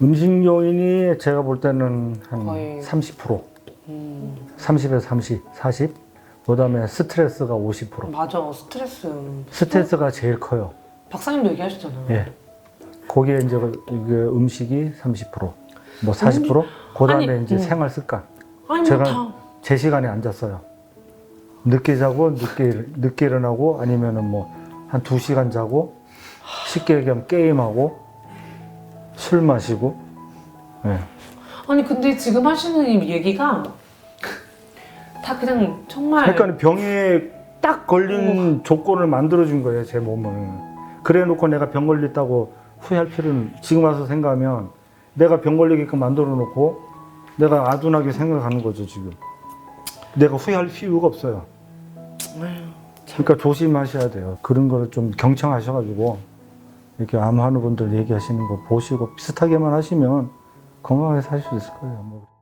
음식 요인이 제가 볼 때는 한 거의- 30%, 음, 30에서 30, 40. 그다음에 스트레스가 50%. 맞아 스트레스. 스트레스가 제일 커요. 박사님도 얘기하셨잖아요. 예. 거기에 이제 그- 이게 음식이 30%, 뭐 40%. 그다음에 아니, 이제 음. 생활 습관. 아니 제가- 뭐 다. 제 시간에 앉았어요. 늦게 자고 늦게 일- 늦게 일어나고 아니면은 뭐 한 두 시간 자고 쉽게 얘기하면 게임하고 술 마시고. 예. 아니 근데 지금 하시는 이 얘기가 다 그냥 정말 그러니까 병에 딱 걸린 조건을 만들어준 거예요, 제 몸을. 그래 놓고 내가 병 걸렸다고 후회할 필요는 지금 와서 생각하면 내가 병 걸리게끔 만들어 놓고 내가 아둔하게 생각하는 거죠, 지금. 내가 후회할 필요가 없어요. 그러니까 조심하셔야 돼요. 그런 거를 좀 경청하셔가지고 이렇게 암하는 분들 얘기하시는 거 보시고 비슷하게만 하시면 건강하게 살 수 있을 거예요. 뭐.